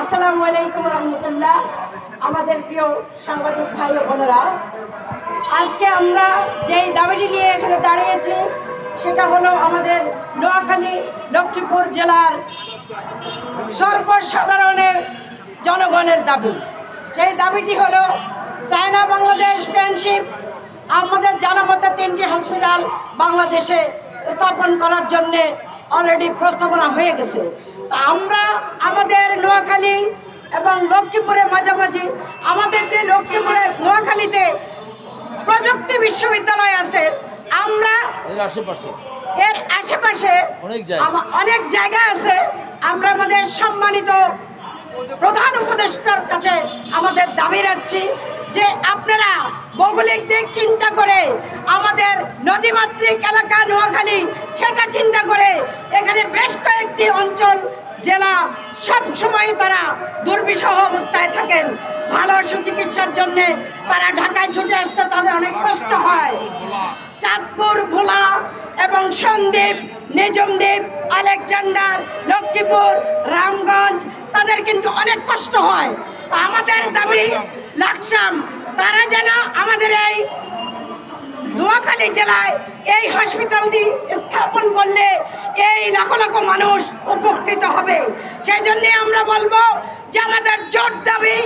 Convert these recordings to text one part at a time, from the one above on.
আসসালামু আলাইকুম রহমতুল্লাহ। আমাদের প্রিয় সাংবাদিক ভাই ও বোনেরা, আজকে আমরা যেই দাবিটি নিয়ে এখানে দাঁড়িয়েছি, সেটা হলো আমাদের নোয়াখালী লক্ষ্মীপুর জেলার সর্বসাধারণের জনগণের দাবি। সেই দাবিটি হলো চায়না বাংলাদেশ ফ্রেন্ডশিপ আমাদের জানা মতে তিনটি হসপিটাল বাংলাদেশে স্থাপন করার জন্যে অলরেডি প্রস্তাবনা হয়ে গেছে। তা আমরা আমাদের নোয়াখালী এবং লক্ষ্মীপুরের মাঝামাঝি আমাদের যে লক্ষ্মীপুরের নোয়াখালীতে প্রযুক্তি বিশ্ববিদ্যালয় আছে আমরা এর আশেপাশে। এর আশেপাশে অনেক জায়গা। অনেক জায়গা আছে। আমরা আমাদের সম্মানিত প্রধান উপদেষ্টার কাছে আমাদের দাবি রাখছি। যে আপনারা ভৌগোলিক দিক চিন্তা করে আমাদের নদীমাতৃক এলাকা নোয়াখালী, সেটা চিন্তা করে এখানে বেশ কয়েকটি অঞ্চল, জেলা সব সময় তারা দুর্বিষহ অবস্থায় থাকেন। ভালো সুচিকিৎসার জন্যে তারা ঢাকায় ছুটে আসতে তাদের অনেক কষ্ট হয়। চাঁদপুর, ভোলা এবং সন্দ্বীপ, নিজমদ্বীপ, আলেকজান্ডার, লক্ষ্মীপুর, রামগঞ্জ, তাদের কিন্তু অনেক কষ্ট হয়। আমাদের দাবি লাকসাম তারা যেন আমাদের এই নোয়াখালী জেলায় এই হসপিটালটি স্থাপন করলে এই লাখ লাখ মানুষ উপকৃত হবে। সেই জন্যে আমরা বলব যে আমাদের জোর দাবি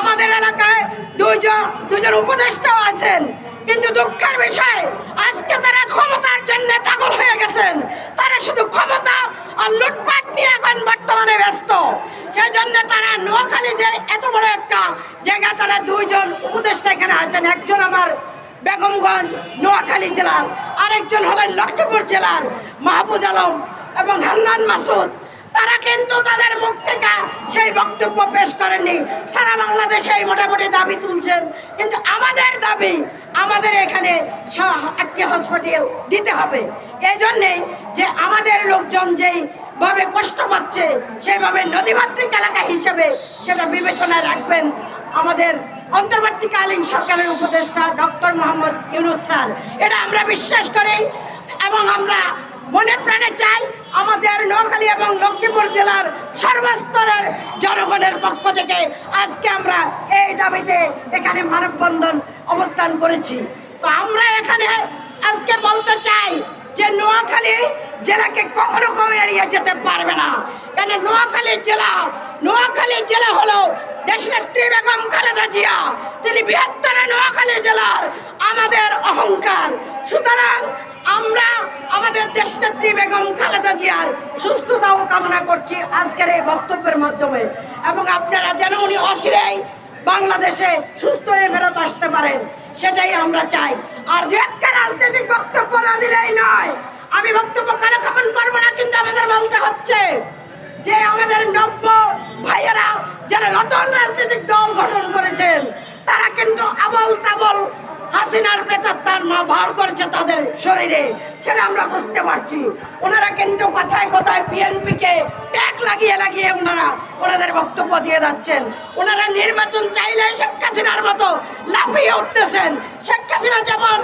আমাদের এলাকায় দুজন দুজন উপদেষ্টাও আছেন, কিন্তু দুঃখের বিষয়, আজকে তারা ক্ষমতার জন্য পাগল হয়ে গেছেন। তারা শুধু ক্ষমতা আর লুটপাট নিয়ে এখন বর্তমানে ব্যস্ত। সেই জন্য তারা নোয়াখালী যে এত বড় একটা জায়গা, তারা দুইজন উপদেষ্টা এখানে আছেন। একজন আমার বেগমগঞ্জ, নোয়াখালী জেলার। আরেকজন হলেন লক্ষ্মীপুর জেলার মাহবুজ আলম এবং হান্নান মাসুদ। তারা কিন্তু তাদের মুখ থেকে সেই বক্তব্য পেশ করেননি। সারা বাংলাদেশে এই মোটামুটি দাবি তুলছেন। কিন্তু আমাদের দাবি আমাদের এখানে একটি হসপিটাল দিতে হবে। এই জন্যেই যে আমাদের লোকজন যেইভাবে কষ্ট পাচ্ছে সেইভাবে নদীমাতৃক এলাকা হিসেবে সেটা বিবেচনায় রাখবেন। আমাদের অন্তর্বর্তীকালীন সরকারের উপদেষ্টা ডক্টর মোহাম্মদ ইউনুস স্যার। এটা আমরা বিশ্বাস করি এবং আমরা মনে প্রাণে চাই আমাদের নোয়াখালী এবং লক্ষ্মীপুর জেলার সর্বস্তরের জনগণের পক্ষ থেকে আজকে আমরা এই দাবিতে এখানে মানববন্ধন অবস্থান করেছি। তো আমরা এখানে আজকে বলতে চাই যে নোয়াখালী জেলাকে কখনো কেউ এড়িয়ে যেতে পারবে না। কেন নোয়াখালী জেলা নোয়াখালী জেলা হলো দেশনেত্রী বেগম খালেদা জিয়া। তিনি বৃহত্তর নোয়াখালী জেলার আমাদের অহংকার। সুতরাং আমরা আমাদের দেশনেত্রী বেগম খালেদা জিয়ার সুস্থতাও কামনা করছি আজকের এই বক্তব্যের মাধ্যমে। এবং আপনারা যেন উনি অচিরেই বাংলাদেশে সুস্থ হয়ে ফেরত আসতে পারেন, সেটাই আমরা চাই। আর দু একটা রাজনৈতিক বক্তব্য না দিলেই নয়, আমি বক্তব্য কারখাপন করব না, কিন্তু আমাদের বলতে হচ্ছে যে আমাদের নব্য ভাইয়েরা যারা নতুন রাজনৈতিক দল গঠন করেছেন, তারা কিন্তু আবল তাবল হাসিনার প্রেতাত্মার মা ভার করেছে তাদের শরীরে, সেটা আমরা বুঝতে পারছি। ওনারা কিন্তু কথায় কথায় বিএনপিকে ট্যাগ লাগিয়ে লাগিয়ে ওনারা ওনাদের বক্তব্য দিয়ে যাচ্ছেন। ওনারা নির্বাচন চাইলে শেখ হাসিনার মতো লাফিয়ে উঠতেছেন। শেখ হাসিনা যেমন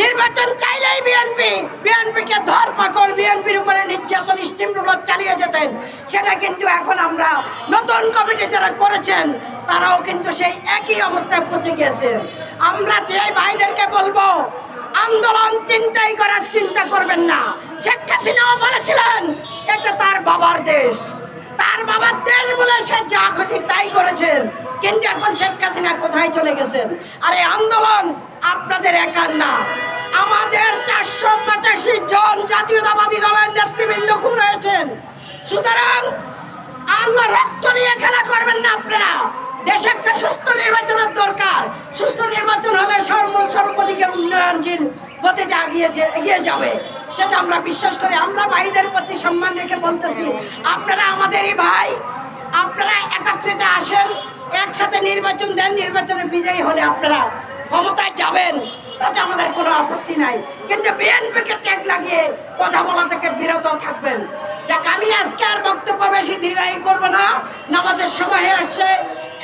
নির্বাচন চাইলেই বিএনপি, বিএনপিকে ধর পাকড় বিএনপির উপরে নির্যাতন স্টিমরোলার চালিয়ে যেতেন। সেটা কিন্তু এখন আমরা নতুন কমিটি যারা করেছেন, তারাও কিন্তু সেই একই অবস্থায় পৌঁছে গিয়েছেন। আমরা যে ভাইদেরকে বলব, আন্দোলন চিন্তাই করার চিন্তা করবেন না। শেখ হাসিনাও বলেছিলেন, এটা তার বাবার দেশ। তার বাবার দেশ বলে সে যা খুশি তাই করেছেন। কিন্তু এখন শেখ হাসিনা কোথায় চলে গেছেন? আর এই আন্দোলন আপনাদের একার না। আমাদের চারশো পঁচাশি জন জাতীয়তাবাদী দলের নেতৃবৃন্দ খুন সুতরাং আমরা রক্ত নিয়ে খেলা করবেন না আপনারা। দেশে একটা সুস্থ নির্বাচনের দরকার। সুস্থ নির্বাচন হলে সর্ব সর্বদিকে উন্নয়নশীল গতিতে এগিয়ে এগিয়ে যাবে, সেটা আমরা বিশ্বাস করি। আমরা ভাইদের প্রতি সম্মান রেখে বলতেছি, আপনারা আমাদেরই ভাই, আপনারা একত্রিত আসেন, একসাথে নির্বাচন দেন। নির্বাচনে বিজয়ী হলে আপনারা ক্ষমতায় যাবেন। তাতে আমাদের কোনো আপত্তি নাই। কিন্তু বিএনপিকে ট্যাগ লাগিয়ে কথা বলা থেকে বিরত থাকবেন। যাক, আমি আজকে আর বক্তব্য বেশি দীর্ঘায়ী করব না। নামাজের সময় আসছে।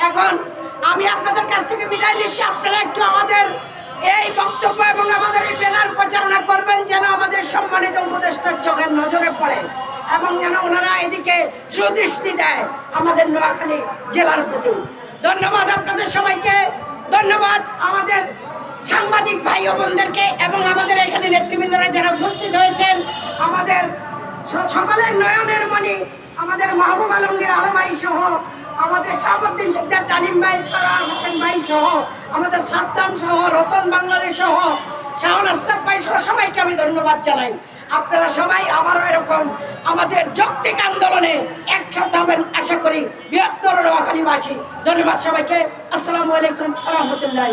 এখন আমি আপনাদের কাছ থেকে বিদায় নিচ্ছি। আপনারা একটু আমাদের এই বক্তব্য এবং আমাদের এই ব্যানার প্রচারণা করবেন যেন আমাদের সম্মানিত উপদেষ্টার চোখের নজরে পড়ে এবং যেন ওনারা এদিকে সুদৃষ্টি দেয় আমাদের নোয়াখালী জেলার প্রতি। ধন্যবাদ আপনাদের সবাইকে। ধন্যবাদ আমাদের সাংবাদিক ভাই ও বোনদেরকে এবং আমাদের এখানে নেতৃবৃন্দরা যারা উপস্থিত হয়েছেন, আমাদের সকলের নয়নের মণি, আমাদের মাহবুব আলমগীর আলমাই সহ, আমাদের শাহাবুদ্দিন সিকদার তালিম ভাই সারার হোসেন ভাই সহ, আমাদের সাদ্দাম সহ, রতন বাংলাদেশ সহ শাহন আশরাফ ভাই সহ, সবাইকে আমি ধন্যবাদ জানাই। আপনারা সবাই আবারও এরকম আমাদের যৌক্তিক আন্দোলনে একসাথে হবেন, আশা করি বৃহত্তর নোয়াখালীবাসী। ধন্যবাদ সবাইকে। আসসালামু আলাইকুম রহমতুল্লাহ